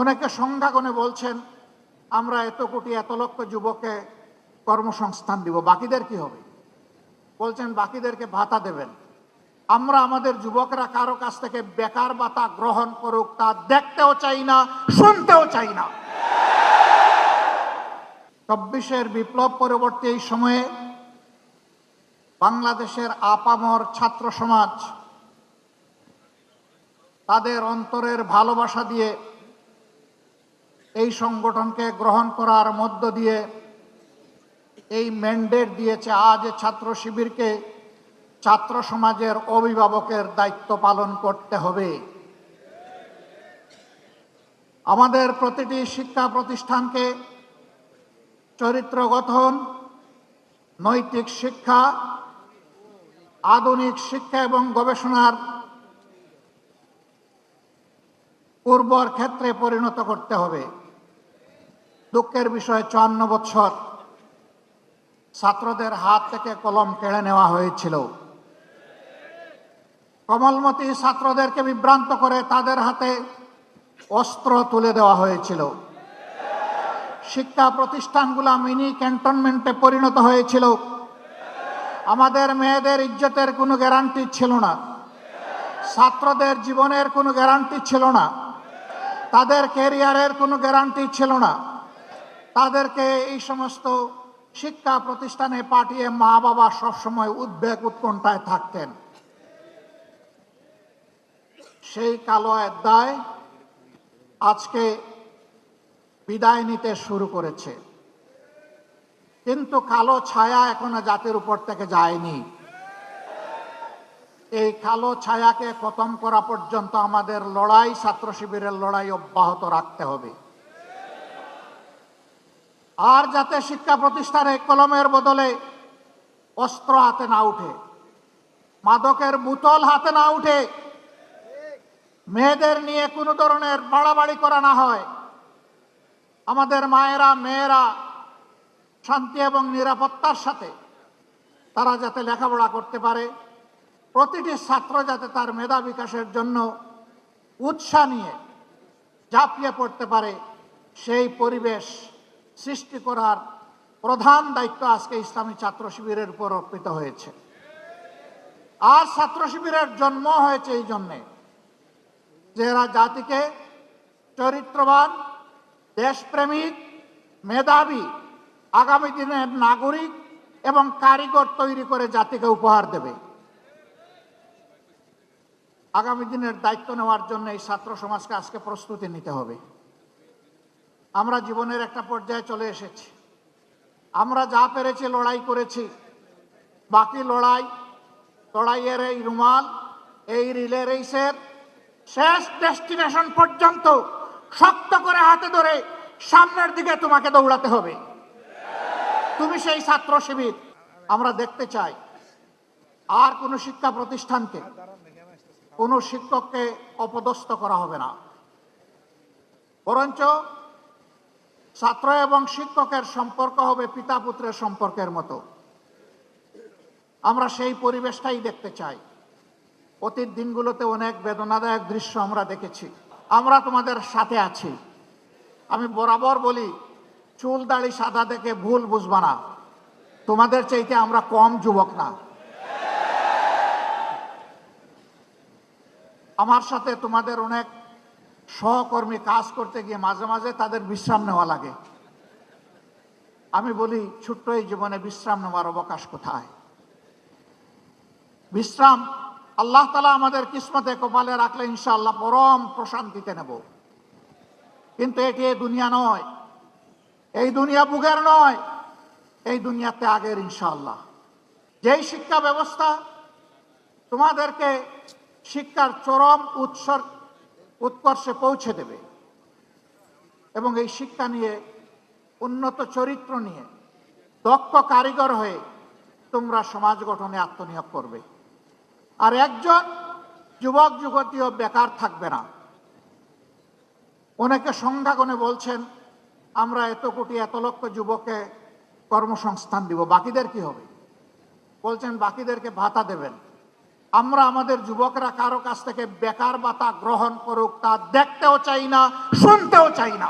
অনেকে সংখ্যা গণে বলছেন, আমরা এত কোটি, এত লক্ষ যুবককে কর্মসংস্থান দিব, বাকিদের কি হবে? বলছেন, বাকিদেরকে ভাতা দেবেন। আমরা আমাদের যুবকরা কারও কাছ থেকে বেকার ভাতা গ্রহণ করুক, তা দেখতেও চাই না, শুনতেও চাই না। চব্বিশের বিপ্লব পরবর্তী এই সময়ে বাংলাদেশের আপামর ছাত্র সমাজ তাদের অন্তরের ভালোবাসা দিয়ে এই সংগঠনকে গ্রহণ করার মধ্য দিয়ে এই ম্যান্ডেট দিয়েছে আজ ছাত্র শিবিরকে ছাত্র সমাজের অভিভাবকের দায়িত্ব পালন করতে হবে। আমাদের প্রতিটি শিক্ষা প্রতিষ্ঠানকে চরিত্র গঠন নৈতিক শিক্ষা, আধুনিক শিক্ষা এবং গবেষণার পূর্বর ক্ষেত্রে পরিণত করতে হবে। দুঃখের বিষয় চুয়ান্ন বছর ছাত্রদের হাত থেকে কলম কেড়ে নেওয়া হয়েছিল। কমলমতি ছাত্রদেরকে বিভ্রান্ত করে তাদের হাতে অস্ত্র তুলে দেওয়া হয়েছিল। শিক্ষা প্রতিষ্ঠানগুলো মিনি ক্যান্টনমেন্টে পরিণত হয়েছিল। আমাদের মেয়েদের ইজ্জতের কোনো গ্যারান্টি ছিল না। ছাত্রদের জীবনের কোনো গ্যারান্টি ছিল না। তাদের ক্যারিয়ারের কোনো গ্যারান্টি ছিল না। তাদেরকে এই সমস্ত শিক্ষা প্রতিষ্ঠানে পাঠিয়ে মা বাবা সবসময় উদ্বেগ উৎকণ্ঠায় থাকতেন। সেই কালো অধ্যায় আজকে বিদায় নিতে শুরু করেছে। কিন্তু কালো ছায়া এখনও জাতির উপর থেকে যায়নি। এই কালো ছায়াকে খতম করা পর্যন্ত আমাদের লড়াই ছাত্র শিবিরের লড়াই অব্যাহত রাখতে হবে। আর যাতে শিক্ষা প্রতিষ্ঠানে কলমের বদলে অস্ত্র হাতে না উঠে, মাদকের বোতল হাতে না উঠে, মেয়েদের নিয়ে কোনো ধরনের বাড়াবাড়ি করা না হয়। আমাদের মায়েরা, মেয়েরা শান্তি এবং নিরাপত্তার সাথে তারা যাতে লেখাপড়া করতে পারে, প্রতিটি ছাত্র যাতে তার মেধা বিকাশের জন্য উৎসাহ নিয়ে ঝাঁপিয়ে পড়তে পারে, সেই পরিবেশ সৃষ্টি করার প্রধান দায়িত্ব আজকে ইসলামী ছাত্র শিবিরের উপর অর্পিত হয়েছে। আর ছাত্র শিবিরের জন্ম হয়েছে এই জন্যে যে এরা জাতিকে চরিত্রবান, দেশপ্রেমিক, মেধাবী, আগামী দিনের নাগরিক এবং কারিগর তৈরি করে জাতিকে উপহার দেবে। আগামী দিনের দায়িত্ব নেওয়ার জন্য এই ছাত্র সমাজকে আজকে প্রস্তুতি নিতে হবে। আমরা জীবনের একটা পর্যায়ে চলে এসেছি। আমরা যা পেরেছি লড়াই করেছি। বাকি লড়াই, লড়াইয়ের এই রুমাল, এই রিলে রেসের শেষ ডেস্টিনেশন পর্যন্ত শক্ত করে হাতে ধরে সামনের দিকে তোমাকে দৌড়াতে হবে। তুমি সেই ছাত্র শিবির। আমরা দেখতে চাই, আর কোনো শিক্ষা প্রতিষ্ঠানকে, কোনো শিক্ষককে অপদস্থ করা হবে না। বরঞ্চ ছাত্র এবং শিক্ষকের সম্পর্ক হবে পিতা পুত্রের সম্পর্কের মতো। আমরা সেই পরিবেশটাই দেখতে চাই। অতীত দিনগুলোতে অনেক বেদনাদায়ক দৃশ্য আমরা দেখেছি। আমরা তোমাদের সাথে আছি। আমি বরাবর বলি, চুল দাড়ি সাদা দেখে ভুল বুঝবা না। তোমাদের চাইতে আমরা কম যুবক না। আমার সাথে তোমাদের অনেক সহকর্মী কাজ করতে গিয়ে মাঝে মাঝে তাদের বিশ্রাম নেওয়া লাগে। আমি বলি, ছোট্ট এই জীবনে বিশ্রাম নেওয়ার অবকাশ কোথায়? বিশ্রাম আল্লাহ তালা আমাদের কিসমতে কপালে রাখলে ইনশাআল্লাহ পরম প্রশান্তিতে নেব। কিন্তু এটি দুনিয়া নয়। এই দুনিয়া বুকের নয়। এই দুনিয়াতে আগের ইনশাআল্লাহ। যেই শিক্ষা ব্যবস্থা তোমাদেরকে শিক্ষার চরম উৎসর উৎকর্ষে পৌঁছে দেবে। এবং এই শিক্ষা নিয়ে, উন্নত চরিত্র নিয়ে, দক্ষ কারিগর হয়ে তোমরা সমাজ গঠনে আত্মনিয়োগ করবে। আর একজন যুবক যুবতীও বেকার থাকবে না। অনেকে সংখ্যা গণে বলছেন, আমরা এত কোটি এত লক্ষ যুবককে কর্মসংস্থান দিব, বাকিদের কি হবে? বলছেন, বাকিদেরকে ভাতা দেবেন। আমরা আমাদের যুবকরা কারও কাছ থেকে বেকার বাতা গ্রহণ করুক তা দেখতেও চাই না, শুনতেও চাই না।